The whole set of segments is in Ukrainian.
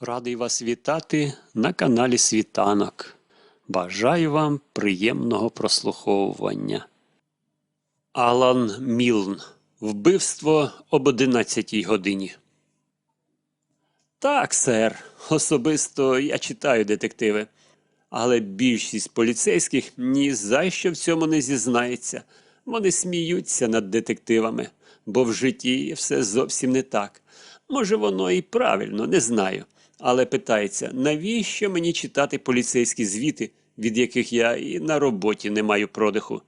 Радий вас вітати на каналі Світанок. Бажаю вам приємного прослуховування. Алан Мілн. Вбивство об 11 годині. Так, сер. Особисто я читаю детективи. Але більшість поліцейських ні за що в цьому не зізнається. Вони сміються над детективами, бо в житті все зовсім не так. Може, воно і правильно, не знаю. Але питається, навіщо мені читати поліцейські звіти, від яких я і на роботі не маю продиху?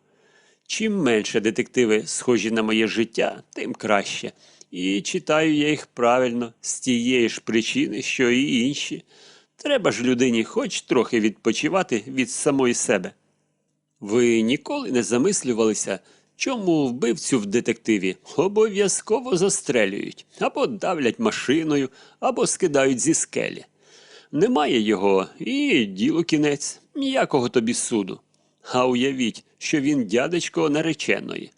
Чим менше детективи схожі на моє життя, тим краще. І читаю я їх правильно, з тієї ж причини, що і інші. Треба ж людині хоч трохи відпочивати від самої себе. Ви ніколи не замислювалися, чому вбивцю в детективі обов'язково застрелюють, або давлять машиною, або скидають зі скелі. Немає його і ділу кінець, ніякого тобі суду. А уявіть, що він дядечко нареченої.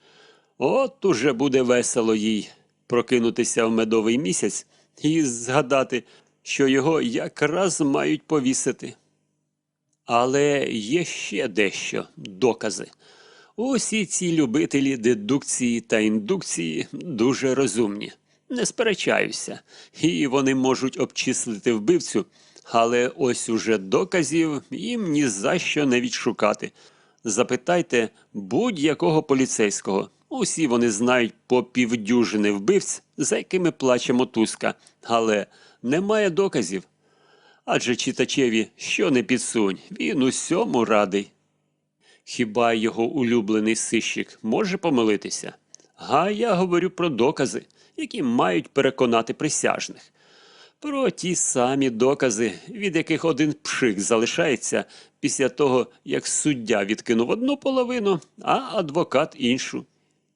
От уже буде весело їй прокинутися в медовий місяць і згадати, що його якраз мають повісити. Але є ще дещо докази. Усі ці любителі дедукції та індукції дуже розумні. Не сперечаюся, і вони можуть обчислити вбивцю, але ось уже доказів їм ні за що не відшукати. Запитайте будь-якого поліцейського. Усі вони знають по півдюжини вбивць, за якими плаче мотузка, але немає доказів. Адже читачеві що не підсунь, він усьому радий. Хіба його улюблений сищик може помилитися? А я говорю про докази, які мають переконати присяжних. Про ті самі докази, від яких один пшик залишається після того, як суддя відкинув одну половину, а адвокат іншу.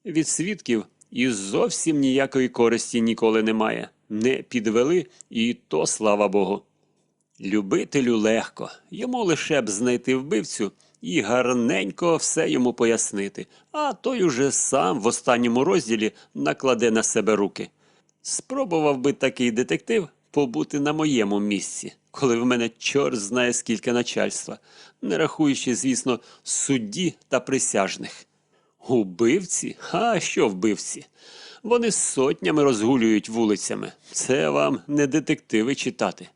Від свідків і зовсім ніякої користі ніколи немає. Не підвели, і то слава Богу. Любителю легко, йому лише б знайти вбивцю і гарненько все йому пояснити, а той уже сам в останньому розділі накладе на себе руки. Спробував би такий детектив побути на моєму місці, коли в мене чорт знає скільки начальства, не рахуючи, звісно, судді та присяжних. Убивці? А що вбивці? Вони сотнями розгулюють вулицями. Це вам не детективи читати.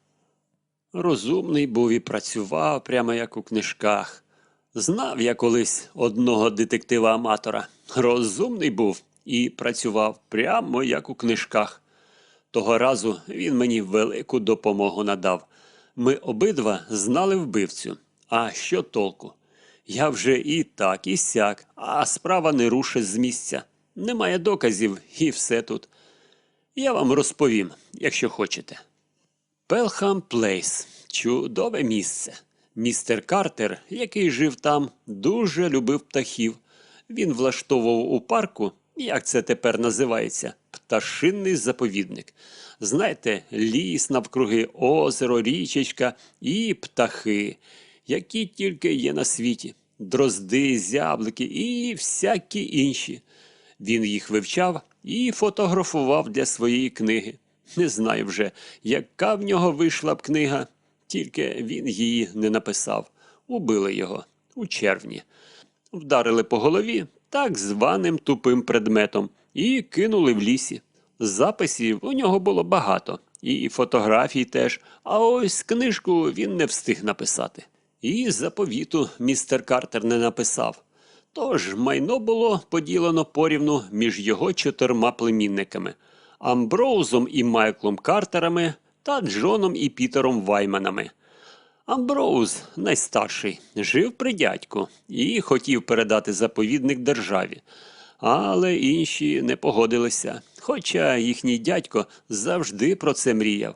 Розумний був і працював прямо як у книжках. Знав я колись одного детектива-аматора. Розумний був і працював прямо як у книжках. Того разу він мені велику допомогу надав. Ми обидва знали вбивцю. А що толку? Я вже і так, і сяк, а справа не рушить з місця. Немає доказів, і все тут. Я вам розповім, якщо хочете. Пелхам Плейс чудове місце. Містер Картер, який жив там, дуже любив птахів. Він влаштовував у парку, як це тепер називається, пташинний заповідник. Знаєте, ліс навкруги, озеро, річечка і птахи, які тільки є на світі, дрозди, зяблики і всякі інші. Він їх вивчав і фотографував для своєї книги. Не знаю вже, яка в нього вийшла б книга, тільки він її не написав. Убили його у червні. Вдарили по голові так званим тупим предметом і кинули в лісі. Записів у нього було багато, і фотографій теж, а ось книжку він не встиг написати. І заповіту містер Картер не написав. Тож майно було поділено порівну між його чотирма племінниками Амброузом і Майклом Картерами та Джоном і Пітером Вайманами. Амброуз, найстарший, жив при дядьку і хотів передати заповідник державі, але інші не погодилися, хоча їхній дядько завжди про це мріяв.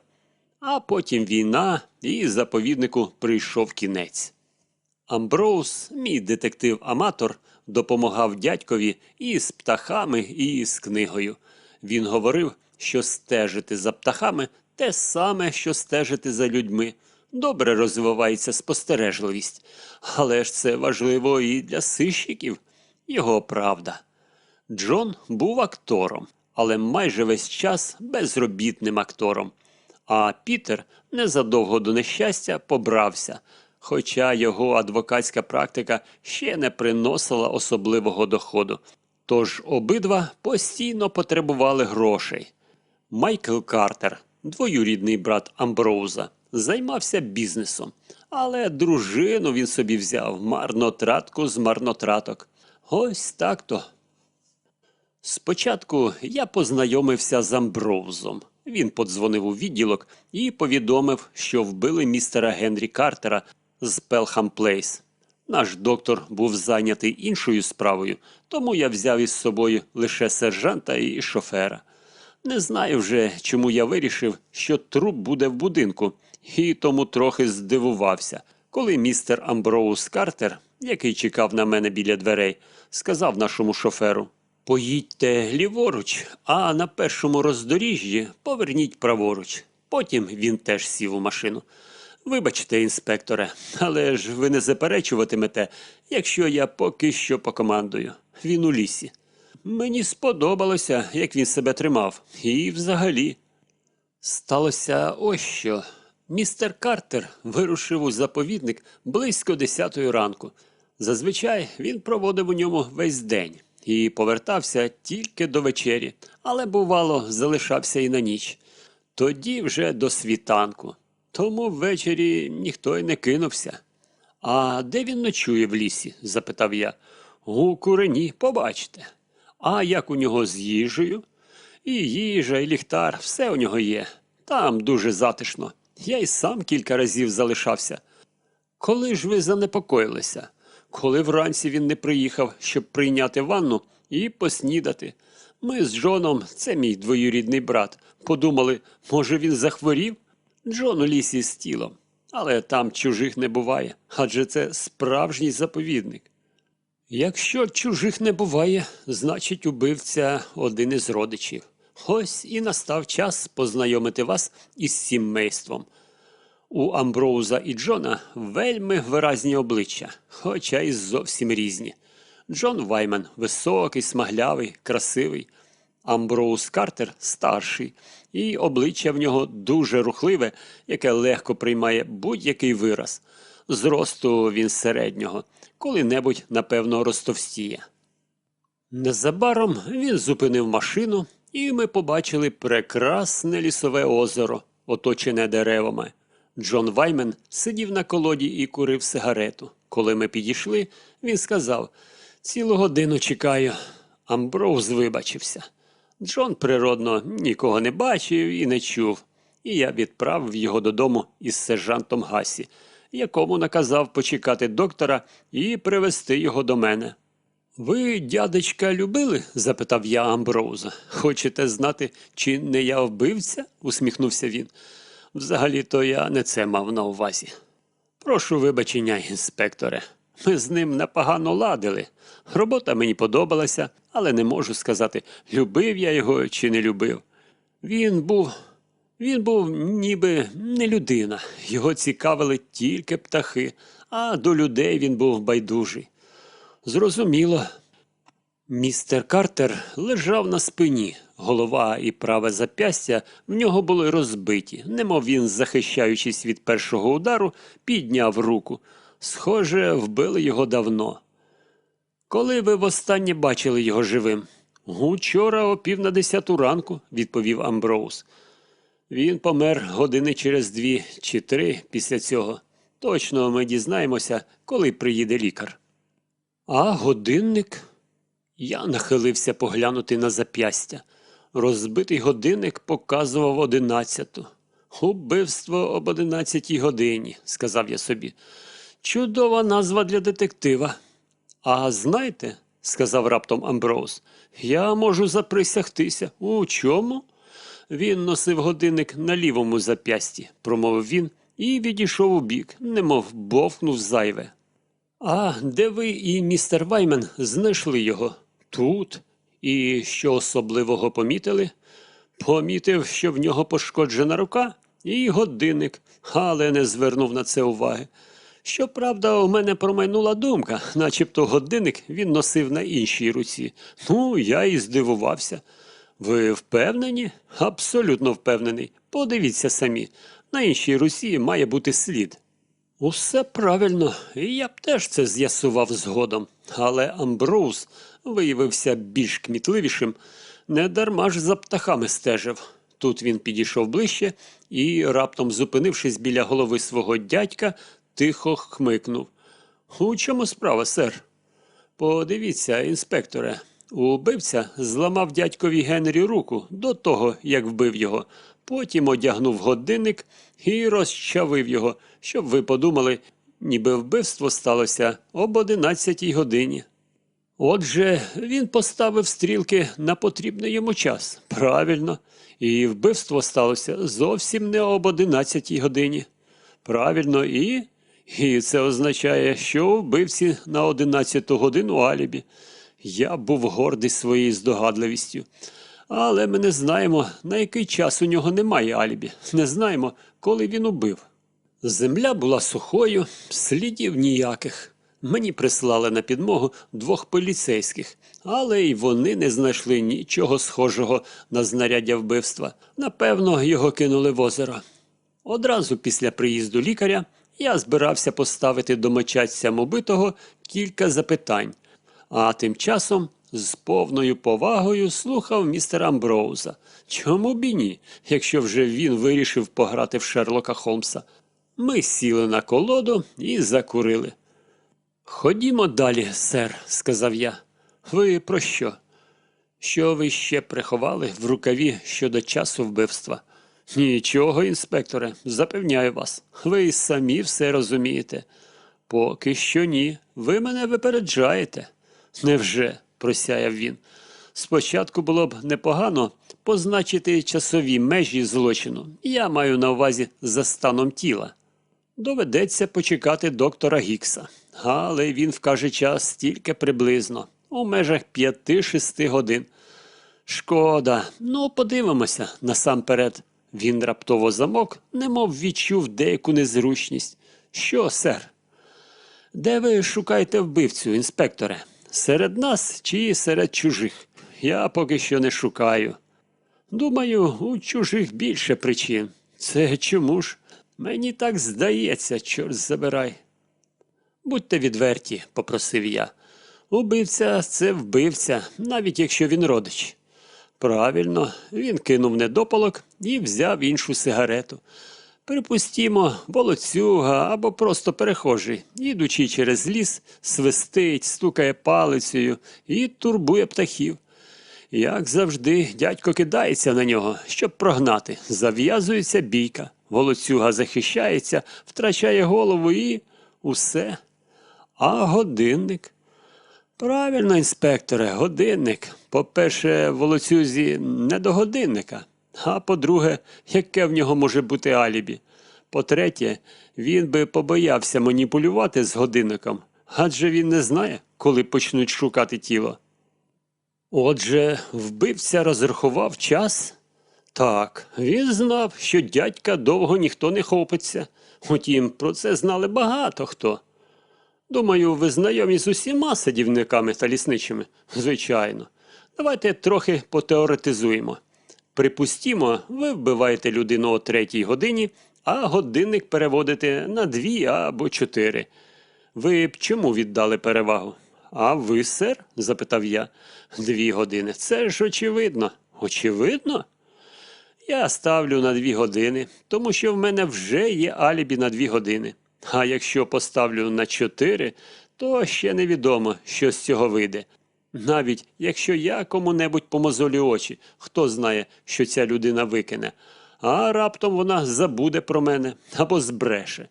А потім війна, і заповіднику прийшов кінець. Амброуз, мій детектив-аматор, допомагав дядькові і з птахами, і з книгою. Він говорив, що стежити за птахами те саме, що стежити за людьми. Добре розвивається спостережливість, але ж це важливо і для сищиків. Його правда. Джон був актором, але майже весь час безробітним актором. А Пітер незадовго до нещастя побрався, хоча його адвокатська практика ще не приносила особливого доходу. Тож обидва постійно потребували грошей. Майкл Картер, двоюрідний брат Амброуза, займався бізнесом, але дружину він собі взяв марнотратку з марнотраток. Ось так то. Спочатку я познайомився з Амброузом. Він подзвонив у відділок і повідомив, що вбили містера Генрі Картера з Пелхам Плейс. Наш доктор був зайнятий іншою справою, тому я взяв із собою лише сержанта і шофера. Не знаю вже, чому я вирішив, що труп буде в будинку, і тому трохи здивувався, коли містер Амброуз Картер, який чекав на мене біля дверей, сказав нашому шоферу: Поїдьте ліворуч, а на першому роздоріжжі поверніть праворуч. Потім він теж сів у машину. Вибачте, інспекторе, але ж ви не заперечуватимете, якщо я поки що покомандую. Він у лісі. Мені сподобалося, як він себе тримав, і взагалі. Сталося ось що. Містер Картер вирушив у заповідник близько десятої ранку. Зазвичай він проводив у ньому весь день і повертався тільки до вечері, але, бувало, залишався і на ніч. Тоді вже до світанку. Тому ввечері ніхто й не кинувся. А де він ночує в лісі? запитав я. У курені, побачите. А як у нього з їжею? І їжа, і ліхтар, все у нього є. Там дуже затишно. Я й сам кілька разів залишався. Коли ж ви занепокоїлися? Коли вранці він не приїхав, щоб прийняти ванну і поснідати. Ми з Джоном, це мій двоюрідний брат, подумали, може він захворів? Джон у лісі з тілом, але там чужих не буває, адже це справжній заповідник. Якщо чужих не буває, значить убивця один із родичів. Ось і настав час познайомити вас із сімейством. У Амброуза і Джона вельми виразні обличчя, хоча й зовсім різні. Джон Вайман високий, смаглявий, красивий. Амброуз Картер старший, і обличчя в нього дуже рухливе, яке легко приймає будь-який вираз. Зросту він середнього, коли-небудь, напевно, розтовстіє. Незабаром він зупинив машину, і ми побачили прекрасне лісове озеро, оточене деревами. Джон Ваймен сидів на колоді і курив сигарету. Коли ми підійшли, він сказав: Цілу годину чекаю. Амброуз вибачився. Джон природно нікого не бачив і не чув, і я відправив його додому із сержантом Гасі, якому наказав почекати доктора і привезти його до мене. Ви, дядечка, любили? запитав я Амброуза. Хочете знати, чи не я вбивця? усміхнувся він. Взагалі-то я не це мав на увазі. Прошу вибачення, інспекторе. Ми з ним непогано ладили. Робота мені подобалася, але не можу сказати, любив я його чи не любив. Він був. Він був ніби не людина. Його цікавили тільки птахи, а до людей він був байдужий. Зрозуміло. Містер Картер лежав на спині. Голова і праве зап'ястя в нього були розбиті, немов він, захищаючись від першого удару, підняв руку. Схоже, вбили його давно. Коли ви востаннє бачили його живим? Учора о пів на десяту ранку, відповів Амброуз. Він помер години через дві чи три після цього. Точно ми дізнаємося, коли приїде лікар. А годинник? Я нахилився поглянути на зап'ястя. Розбитий годинник показував одинадцяту. Убивство об одинадцятій годині, сказав я собі. Чудова назва для детектива. А знаєте, сказав раптом Амброуз, я можу заприсягтися. У чому? Він носив годинник на лівому зап'ясті, промовив він і відійшов у бік, немов бовкнув зайве. А де ви і містер Ваймен знайшли його? Тут. І що особливого помітили? Помітив, що в нього пошкоджена рука і годинник, але не звернув на це уваги. Щоправда, у мене промайнула думка, начебто годинник він носив на іншій руці. Ну, я і здивувався. Ви впевнені? Абсолютно впевнений. Подивіться самі. На іншій Русі має бути слід. Усе правильно, я б теж це з'ясував згодом. Але Амброуз виявився більш кмітливішим, не дарма ж за птахами стежив. Тут він підійшов ближче і, раптом зупинившись біля голови свого дядька, тихо хмикнув. У чому справа, сер? Подивіться, інспекторе, убивця зламав дядькові Генрі руку до того, як вбив його. Потім одягнув годинник і розчавив його, щоб ви подумали, ніби вбивство сталося об 11 годині. Отже, він поставив стрілки на потрібний йому час. Правильно. І вбивство сталося зовсім не об 11 годині. Правильно, і, і це означає, що вбивці на 11 годину алібі. Я був гордий своєю здогадливістю. Але ми не знаємо, на який час у нього немає алібі. Не знаємо, коли він убив. Земля була сухою, слідів ніяких. Мені прислали на підмогу двох поліцейських, але й вони не знайшли нічого схожого на знаряддя вбивства. Напевно, його кинули в озеро. Одразу після приїзду лікаря я збирався поставити домочадцям убитого кілька запитань, а тим часом з повною повагою слухав містера Амброуза. Чому б і ні, якщо вже він вирішив пограти в Шерлока Холмса? Ми сіли на колоду і закурили. Ходімо далі, сер, сказав я. Ви про що? Що ви ще приховали в рукаві щодо часу вбивства? Нічого, інспекторе, запевняю вас, ви самі все розумієте. Поки що ні. Ви мене випереджаєте. Невже? просяяв він. Спочатку було б непогано позначити часові межі злочину. Я маю на увазі за станом тіла. Доведеться почекати доктора Гікса, але він вкаже час тільки приблизно, у межах 5-6 годин. Шкода, ну подивимося насамперед. Він раптово замок, немов відчув деяку незручність. Що, сер? Де ви шукаєте вбивцю, інспекторе? Серед нас чи серед чужих? Я поки що не шукаю. Думаю, у чужих більше причин. Це чому ж? Мені так здається, чорт забирай. Будьте відверті, попросив я. Убивця це вбивця, навіть якщо він родич. Правильно, він кинув недопалок і взяв іншу сигарету. Припустімо, волоцюга або просто перехожий, ідучи через ліс, свистить, стукає палицею і турбує птахів. Як завжди, дядько кидається на нього, щоб прогнати. Зав'язується бійка. Волоцюга захищається, втрачає голову і усе. А годинник? Правильно, інспекторе, годинник. По-перше, волоцюзі не до годинника. А по-друге, яке в нього може бути алібі? По-третє, він би побоявся маніпулювати з годинником, адже він не знає, коли почнуть шукати тіло. Отже, вбивця розрахував час? Так, він знав, що дядька довго ніхто не хопиться. Утім, про це знали багато хто. Думаю, ви знайомі з усіма садівниками та лісничими? Звичайно. Давайте трохи потеоретизуємо. Припустімо, ви вбиваєте людину о третій годині, а годинник переводите на дві або чотири. Ви б чому віддали перевагу? А ви, сер? запитав я. Дві години. Це ж очевидно. Очевидно? Я ставлю на дві години, тому що в мене вже є алібі на дві години. А якщо поставлю на чотири, то ще невідомо, що з цього вийде. Навіть якщо я кому-небудь помозолю очі, хто знає, що ця людина викине, а раптом вона забуде про мене або збреше.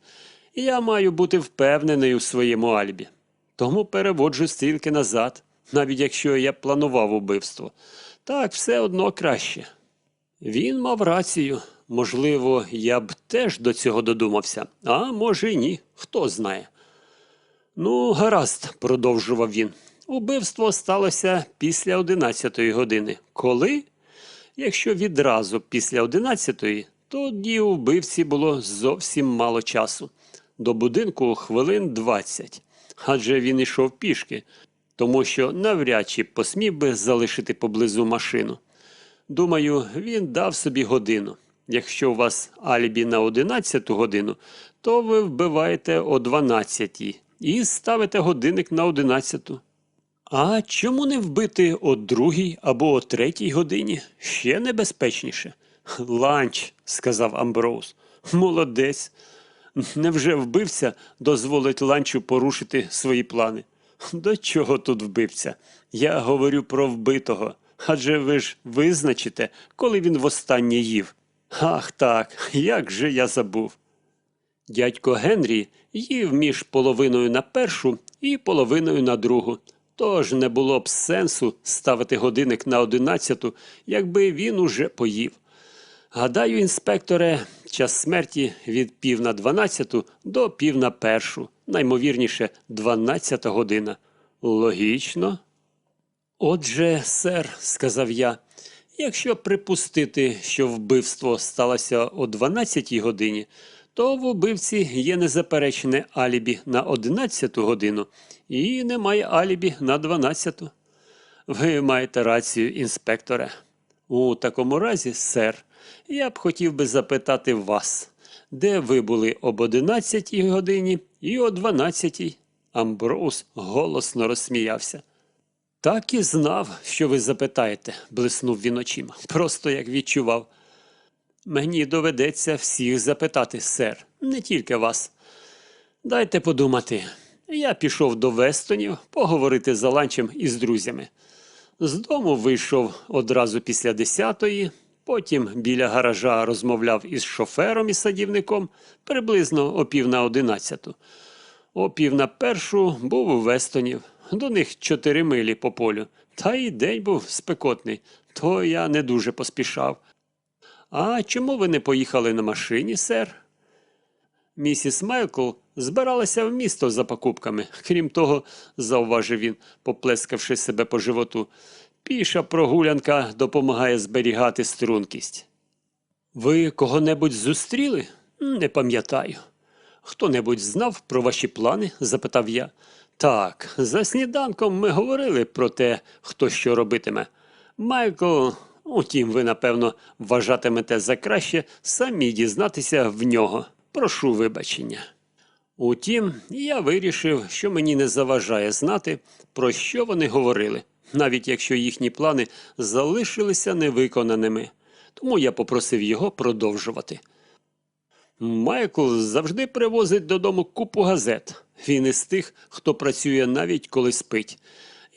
Я маю бути впевнений у своєму альбі. Тому переводжу стрілки назад, навіть якщо я планував убивство. Так все одно краще. Він мав рацію. Можливо, я б теж до цього додумався, а може й ні, хто знає. Ну, гаразд, продовжував він. Убивство сталося після одинадцятої години. Коли? Якщо відразу після одинадцятої, тоді у вбивці було зовсім мало часу. До будинку хвилин двадцять. Адже він йшов пішки, тому що навряд чи посмів би залишити поблизу машину. Думаю, він дав собі годину. Якщо у вас алібі на 11 годину, то ви вбиваєте о 12 і ставите годинник на 11. А чому не вбити о другій або о третій годині? Ще небезпечніше. Ланч, сказав Амброуз. Молодець. Невже вбивця дозволить ланчу порушити свої плани? До чого тут вбивця? Я говорю про вбитого. Адже ви ж визначите, коли він востаннє їв. Ах так, як же я забув. Дядько Генрі їв між половиною на першу і половиною на другу. Тож не було б сенсу ставити годинник на одинадцяту, якби він уже поїв. Гадаю, інспекторе, час смерті від пів на дванадцяту до пів на першу, наймовірніше, дванадцята година. Логічно. Отже, сер, сказав я, якщо припустити, що вбивство сталося о 12 годині, то в убивці є незаперечне алібі на 11 годину і немає алібі на 12. Ви маєте рацію, інспекторе. У такому разі, сер, я б хотів би запитати вас, де ви були об 11 годині і о 12? Амброуз голосно розсміявся. Так і знав, що ви запитаєте, блиснув він очима, просто як відчував. Мені доведеться всіх запитати, сер, не тільки вас. Дайте подумати. Я пішов до Вестонів поговорити за ланчем із друзями. З дому вийшов одразу після десятої, потім біля гаража розмовляв із шофером і садівником приблизно о пів на одинадцяту. О пів на першу був у Вестонів, до них чотири милі по полю. Та й день був спекотний, то я не дуже поспішав. А чому ви не поїхали на машині, сер? Місіс Майкл збиралася в місто за покупками. Крім того, зауважив він, поплескавши себе по животу, піша прогулянка допомагає зберігати стрункість. Ви кого-небудь зустріли? Не пам'ятаю. Хто-небудь знав про ваші плани? запитав я. Так, за сніданком ми говорили про те, хто що робитиме. Майкл, утім, ви, напевно, вважатимете за краще самі дізнатися в нього. Прошу вибачення. Утім, я вирішив, що мені не заважає знати, про що вони говорили, навіть якщо їхні плани залишилися невиконаними. Тому я попросив його продовжувати. Майкл завжди привозить додому купу газет. Він із тих, хто працює навіть коли спить.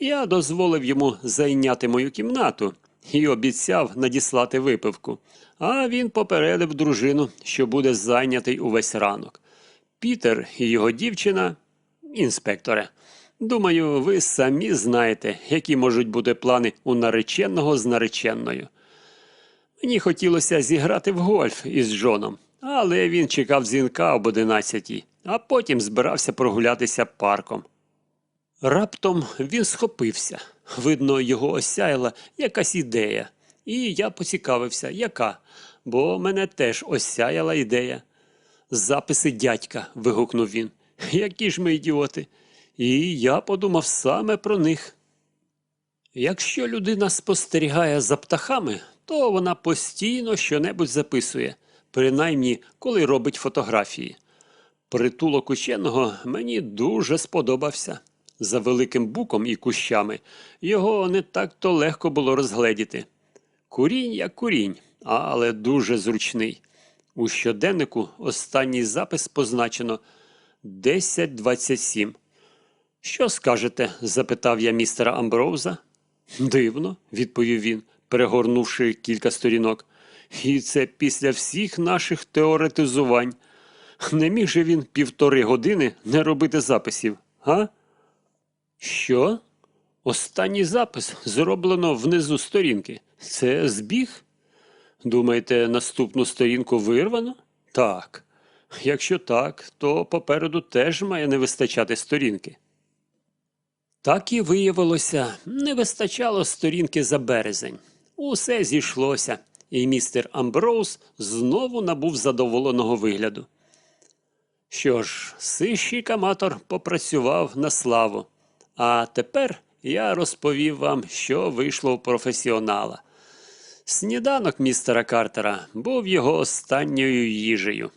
Я дозволив йому зайняти мою кімнату і обіцяв надіслати випивку. А він попередив дружину, що буде зайнятий увесь ранок. Пітер і його дівчина, інспекторе. Думаю, ви самі знаєте, які можуть бути плани у нареченого з нареченною. Мені хотілося зіграти в гольф із Джоном, але він чекав дзвінка об одинадцятій, а потім збирався прогулятися парком. Раптом він схопився. Видно, його осяяла якась ідея. І я поцікавився, яка, бо мене теж осяяла ідея. Записи дядька. вигукнув він. Які ж ми ідіоти. І я подумав саме про них. Якщо людина спостерігає за птахами, то вона постійно щонебудь записує, принаймні коли робить фотографії. Притулок ученого мені дуже сподобався. За великим буком і кущами його не так то легко було розгледіти. Курінь як курінь, але дуже зручний. У щоденнику останній запис позначено 10.27. Що скажете? запитав я містера Амброуза. Дивно, відповів він, перегорнувши кілька сторінок. І це після всіх наших теоретизувань. Не міг же він півтори години не робити записів, га? Що? Останній запис зроблено внизу сторінки. Це збіг? Думаєте, наступну сторінку вирвано? Так. Якщо так, то попереду теж має не вистачати сторінки. Так і виявилося, не вистачало сторінки за березень. Усе зійшлося, і містер Амброуз знову набув задоволеного вигляду. Що ж, сищий аматор попрацював на славу. А тепер я розповів вам, що вийшло у професіонала. Сніданок містера Картера був його останньою їжею.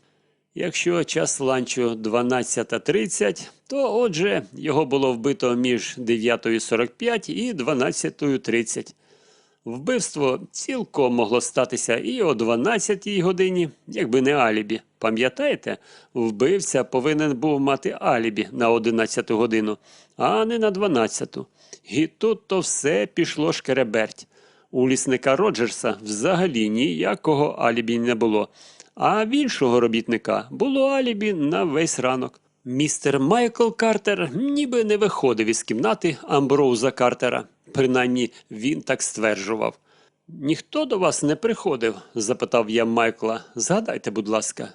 Якщо час ланчу 12.30, то отже його було вбито між 9.45 і 12.30. Вбивство цілком могло статися і о 12-й годині, якби не алібі. Пам'ятаєте, вбивця повинен був мати алібі на 11-ту годину, а не на 12-ту. І тут то все пішло шкереберть. У лісника Роджерса взагалі ніякого алібі не було, а в іншого робітника було алібі на весь ранок. Містер Майкл Картер ніби не виходив із кімнати Амброуза Картера. Принаймні він так стверджував. Ніхто до вас не приходив? запитав я Майкла. Згадайте, будь ласка.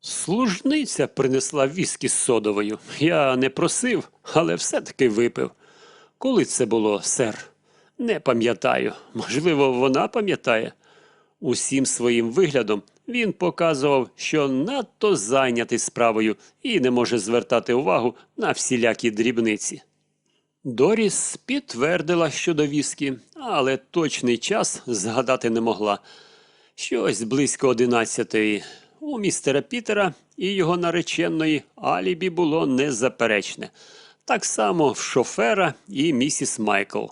Служниця принесла віскі з содовою. Я не просив, але все-таки випив. Коли це було, сер? Не пам'ятаю. Можливо, вона пам'ятає. Усім своїм виглядом він показував, що надто зайнятий справою і не може звертати увагу на всілякі дрібниці. Доріс підтвердила щодо віскі, але точний час згадати не могла. Щось близько одинадцятої. У містера Пітера і його нареченої алібі було незаперечне. Так само в шофера і місіс Майкл.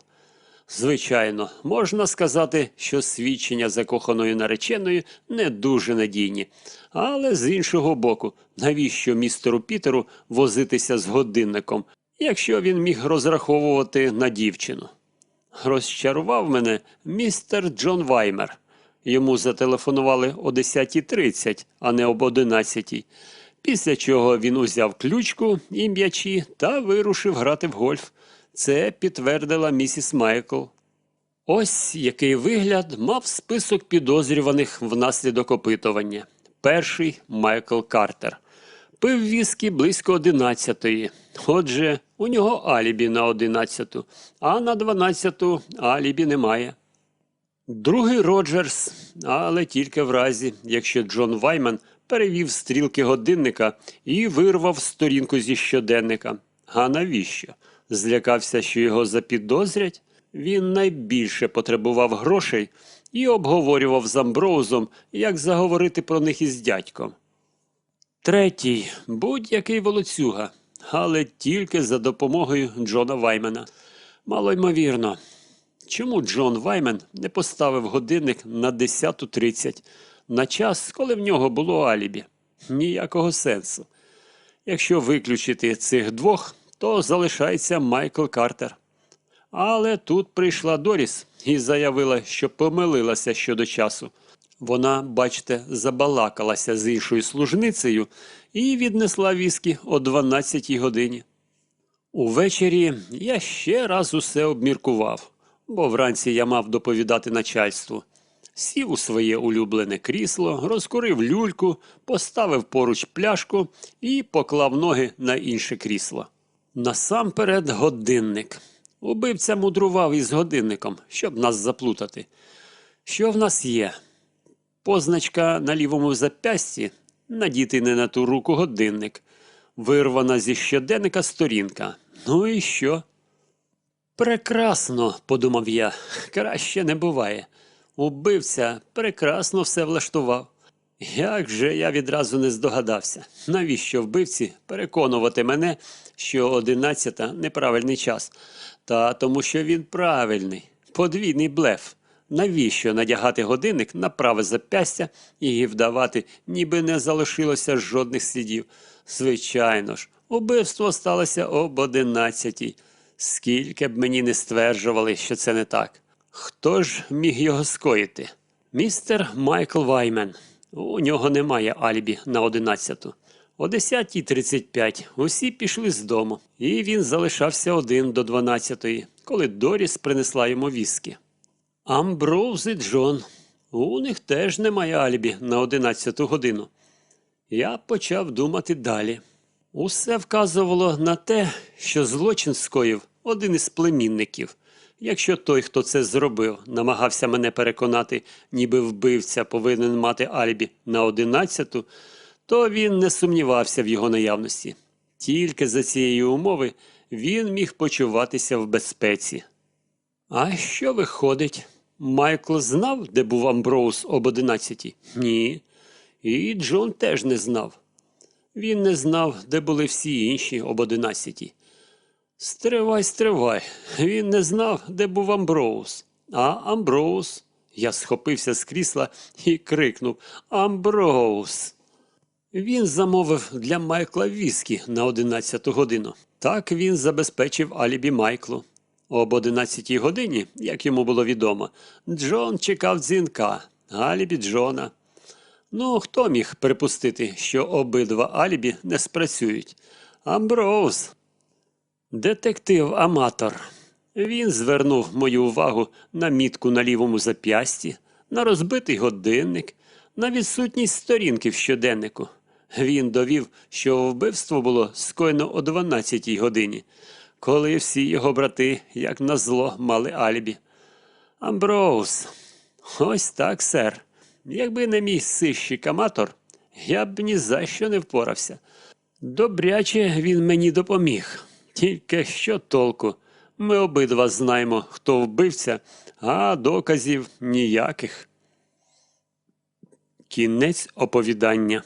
Звичайно, можна сказати, що свідчення закоханої нареченої не дуже надійні. Але з іншого боку, навіщо містеру Пітеру возитися з годинником, якщо він міг розраховувати на дівчину? Розчарував мене містер Джон Ваймер. Йому зателефонували о 10.30, а не об 11. Після чого він узяв ключку і м'ячі та вирушив грати в гольф. Це підтвердила місіс Майкл. Ось який вигляд мав список підозрюваних внаслідок опитування. Перший Майкл Картер. Пив віскі близько одинадцятої. Отже, у нього алібі на одинадцяту, а на дванадцяту алібі немає. Другий Роджерс, але тільки в разі, якщо Джон Вайман перевів стрілки годинника і вирвав сторінку зі щоденника. А навіщо? Злякався, що його запідозрять? Він найбільше потребував грошей і обговорював з Амброузом, як заговорити про них із дядьком. Третій будь-який волоцюга, але тільки за допомогою Джона Ваймена. Малоймовірно. Чому Джон Ваймен не поставив годинник на 10.30 на час, коли в нього було алібі? Ніякого сенсу. Якщо виключити цих двох, то залишається Майкл Картер. Але тут прийшла Доріс і заявила, що помилилася щодо часу. Вона, бачите, забалакалася з іншою служницею і віднесла віскі о 12 годині. Увечері я ще раз усе обміркував, бо вранці я мав доповідати начальству. Сів у своє улюблене крісло, розкурив люльку, поставив поруч пляшку і поклав ноги на інше крісло. Насамперед годинник. Убивця мудрував із годинником, щоб нас заплутати. Що в нас є? Позначка на лівому запясті, надітий не на ту руку годинник, вирвана зі щоденника сторінка. Ну і що? Прекрасно, подумав я, краще не буває. Убивця прекрасно все влаштував. Як же я відразу не здогадався, навіщо вбивці переконувати мене, що одинадцята неправильний час, та тому, що він правильний, подвійний блеф. Навіщо надягати годинник на праве запястя і вдавати, ніби не залишилося жодних слідів? Звичайно ж, убивство сталося об одинадцятій. Скільки б мені не стверджували, що це не так. Хто ж міг його скоїти? Містер Майкл Ваймен. У нього немає алібі на одинадцяту. О 10.35 усі пішли з дому, і він залишався один до 12-ї, коли Доріс принесла йому віскі. Амброуз і Джон. У них теж немає алібі на 11 годину. Я почав думати далі. Усе вказувало на те, що злочин скоїв один із племінників. Якщо той, хто це зробив, намагався мене переконати, ніби вбивця повинен мати алібі на одинадцяту, то він не сумнівався в його наявності. Тільки за цієї умови він міг почуватися в безпеці. А що виходить? Майкл знав, де був Амброуз об одинадцятій? Ні. І Джон теж не знав. Він не знав, де були всі інші об одинадцятій. Стривай, стривай. Він не знав, де був Амброуз. А Амброуз. Я схопився з крісла і крикнув Амброуз. Він замовив для Майкла віскі на 11 годину. Так він забезпечив алібі Майклу. Об 11 годині, як йому було відомо, Джон чекав дзвінка, алібі Джона. Ну, хто міг припустити, що обидва алібі не спрацюють? Амброуз. Детектив-аматор. Він звернув мою увагу на мітку на лівому зап'ясті, на розбитий годинник, на відсутність сторінки в щоденнику. Він довів, що вбивство було скоєно о 12 годині, коли всі його брати, як назло, мали алібі. Амброуз. Ось так, сер. Якби не мій сищик-аматор, я б ні за що не впорався. Добряче він мені допоміг. Тільки що толку? Ми обидва знаємо, хто вбивця, а доказів ніяких. Кінець оповідання.